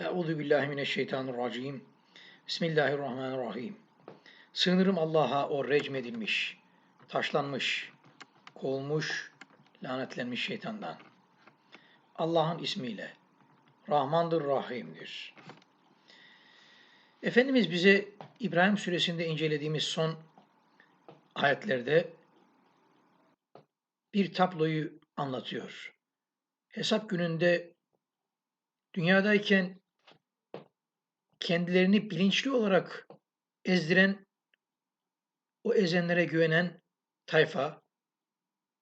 Euzu billahi mineşşeytanirracim. Bismillahirrahmanirrahim. Sığınırım Allah'a o recmedilmiş, taşlanmış, kovulmuş, lanetlenmiş şeytandan. Allah'ın ismiyle. Rahmandır, Rahim'dir. Efendimiz bize İbrahim suresinde incelediğimiz son ayetlerde bir tabloyu anlatıyor. Hesap gününde dünyadayken kendilerini bilinçli olarak ezdiren, o ezenlere güvenen tayfa,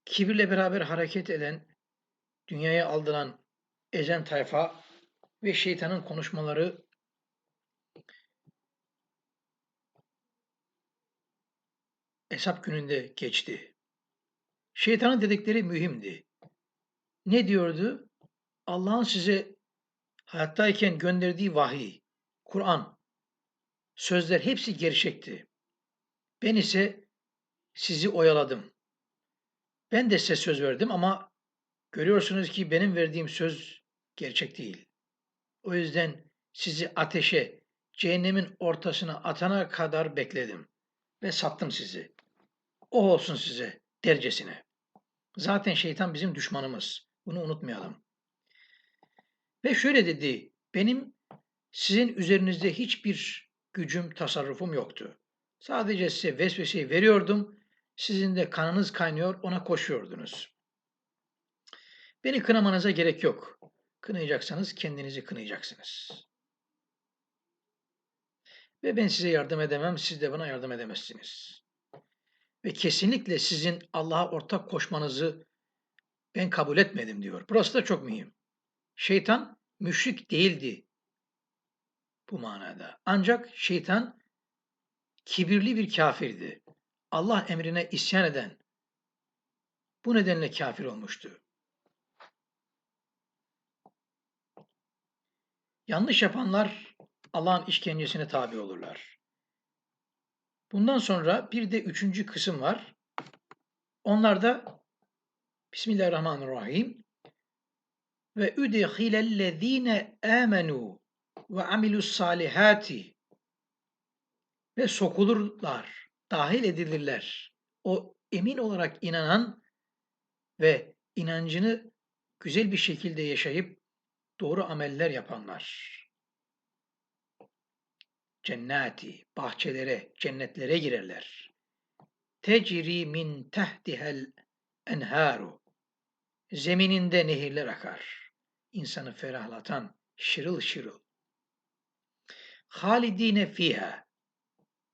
kibirle beraber hareket eden, dünyaya aldıran ezen tayfa ve şeytanın konuşmaları hesap gününde geçti. Şeytanın dedikleri mühimdi. Ne diyordu? Allah'ın size hayattayken gönderdiği vahiy, Kur'an, sözler hepsi gerçekti. Ben ise sizi oyaladım. Ben de size söz verdim ama görüyorsunuz ki benim verdiğim söz gerçek değil. O yüzden sizi ateşe, cehennemin ortasına atana kadar bekledim ve sattım sizi. O olsun size dercesine. Zaten şeytan bizim düşmanımız. Bunu unutmayalım. Ve şöyle dedi, benim sizin üzerinizde hiçbir gücüm, tasarrufum yoktu. Sadece size vesveseyi veriyordum, sizin de kanınız kaynıyor, ona koşuyordunuz. Beni kınamanıza gerek yok. Kınayacaksanız kendinizi kınayacaksınız. Ve ben size yardım edemem, siz de bana yardım edemezsiniz. Ve kesinlikle sizin Allah'a ortak koşmanızı ben kabul etmedim diyor. Burası da çok mühim. Şeytan müşrik değildi bu manada. Ancak şeytan kibirli bir kafirdi. Allah emrine isyan eden bu nedenle kafir olmuştu. Yanlış yapanlar Allah'ın işkencesine tabi olurlar. Bundan sonra bir de üçüncü kısım var. Onlar da Bismillahirrahmanirrahim ve üdehilellezine amenu ve amilus salihati ve sokulurlar, dahil edilirler. O emin olarak inanan ve inancını güzel bir şekilde yaşayıp doğru ameller yapanlar. Cennati, bahçelere, cennetlere girerler. Tecri min tehtihel enharu. Zemininde nehirler akar. İnsanı ferahlatan şırıl şırıl. Halidine fiha.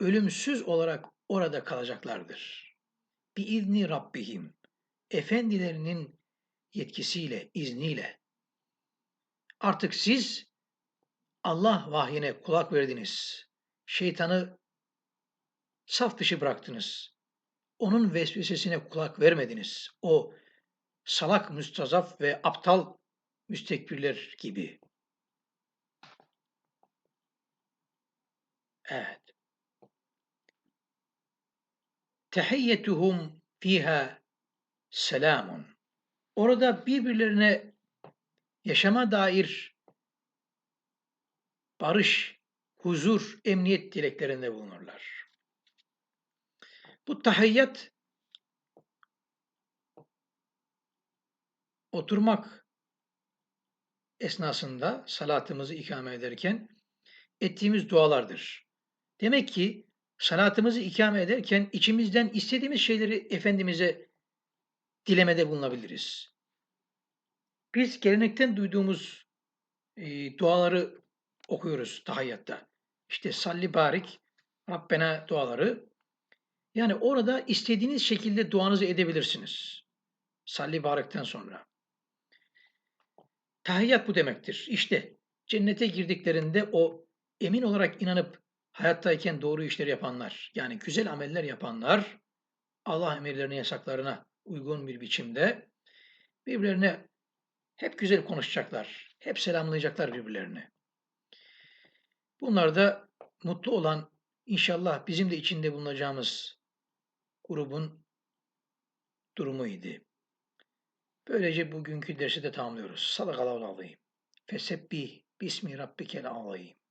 Ölümsüz olarak orada kalacaklardır. Bi izni Rabbihim. Efendilerinin yetkisiyle, izniyle. Artık siz Allah vahyine kulak verdiniz. Şeytanı saf dışı bıraktınız. Onun vesvesesine kulak vermediniz. O salak, müstazaf ve aptal müstekbirler gibi. Evet. Tehiyyetuhum fiha selamun. Orada birbirlerine yaşama dair barış, huzur, emniyet dileklerinde bulunurlar. Bu tahiyyat oturmak esnasında salatımızı ikame ederken ettiğimiz dualardır. Demek ki salatımızı ikame ederken içimizden istediğimiz şeyleri Efendimiz'e dilemede bulunabiliriz. Biz gelenekten duyduğumuz e, duaları okuyoruz tahiyyatta. İşte salli barik, Rabbena duaları. Yani orada istediğiniz şekilde duanızı edebilirsiniz. Salli barikten sonra. Tahiyyat bu demektir. İşte cennete girdiklerinde o emin olarak inanıp hayattayken doğru işler yapanlar, yani güzel ameller yapanlar, Allah emirlerine, yasaklarına uygun bir biçimde birbirlerine hep güzel konuşacaklar, hep selamlayacaklar birbirlerini. Bunlar da mutlu olan, inşallah bizim de içinde bulunacağımız grubun durumuydu. Böylece bugünkü dersi de tamamlıyoruz. Sadakallahu aleyhi. Fesebbih Bismi rabbikel azim.